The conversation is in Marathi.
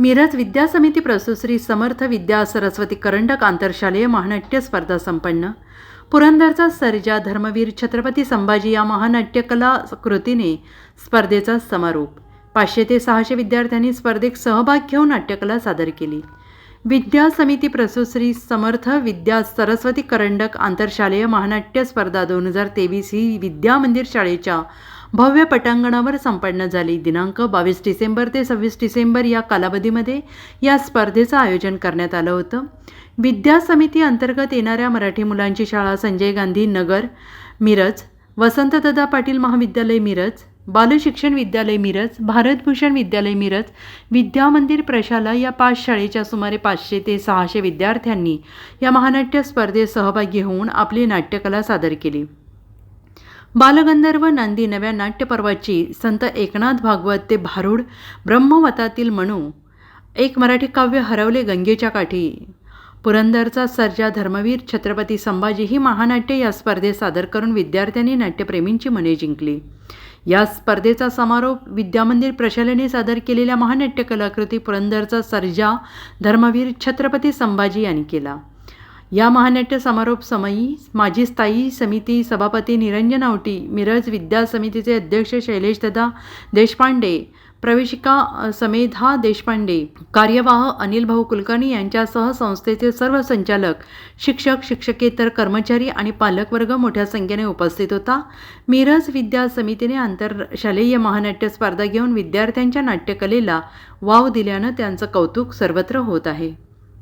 मिरज विद्या समिती प्रस्तुत श्री समर्थ विद्या सरस्वती करंडक आंतरशालेय महानाट्य स्पर्धा संपन्न. पुरंदरचा सर्जा धर्मवीर छत्रपती संभाजी या महानाट्यकला कृतीने स्पर्धेचा समारोप. पाचशे ते सहाशे विद्यार्थ्यांनी स्पर्धेत सहभाग घेऊन नाट्यकला सादर केली. विद्या समिती प्रस्तुत श्री समर्थ विद्या सरस्वती करंडक आंतरशालेय महानाट्य स्पर्धा दोन हजार तेवीस ही विद्या मंदिर शाळेच्या भव्य पटांगणावर संपन्न झाली दिनांक बावीस डिसेंबर ते सव्वीस डिसेंबर या कालावधीमध्ये या स्पर्धेचं आयोजन करण्यात आलं होतं. विद्या समिती अंतर्गत येणाऱ्या मराठी मुलांची शाळा संजय गांधी नगर मिरज वसंतदादा पाटील महाविद्यालय मिरज बालशिक्षण विद्यालय मिरज भारतभूषण विद्यालय मिरज विद्या मंदिर प्रशाला या पाच शाळेच्या सुमारे पाचशे ते सहाशे विद्यार्थ्यांनी या महानाट्य स्पर्धेत सहभागी होऊन आपली नाट्यकला सादर केली. बालगंधर्व नंदी नव्या नाट्यपर्वाची संत एकनाथ भागवत ते भारूड ब्रह्मवतातील म्हणू एक मराठी काव्य हरवले गंगेच्या काठी. पुरंदरचा सर्जा धर्मवीर छत्रपती संभाजी ही महानाट्य या स्पर्धेत सादर करून विद्यार्थ्यांनी नाट्यप्रेमींची मने जिंकली. या स्पर्धेचा समारोप विद्यामंदिर प्रशालेने सादर केलेल्या महानाट्य कलाकृती पुरंदरचा सर्जा धर्मवीर छत्रपती संभाजी यांनी केला. या महानाट्य समारोप समयी माजी स्थायी समिती सभापती निरंजन आवटी मिरज विद्या समितीचे अध्यक्ष शैलेश दादा देशपांडे प्रवेशिका समेधा देशपांडे कार्यवाह अनिल भाऊ कुलकर्णी यांच्यासह संस्थेचे सर्व संचालक शिक्षक शिक्षकेतर कर्मचारी आणि पालकवर्ग मोठ्या संख्येने उपस्थित होता. मिरज विद्या समितीने आंतरशालेय महानाट्य स्पर्धा घेऊन विद्यार्थ्यांच्या नाट्यकलेला वाव दिल्यानं त्यांचं कौतुक सर्वत्र होत आहे.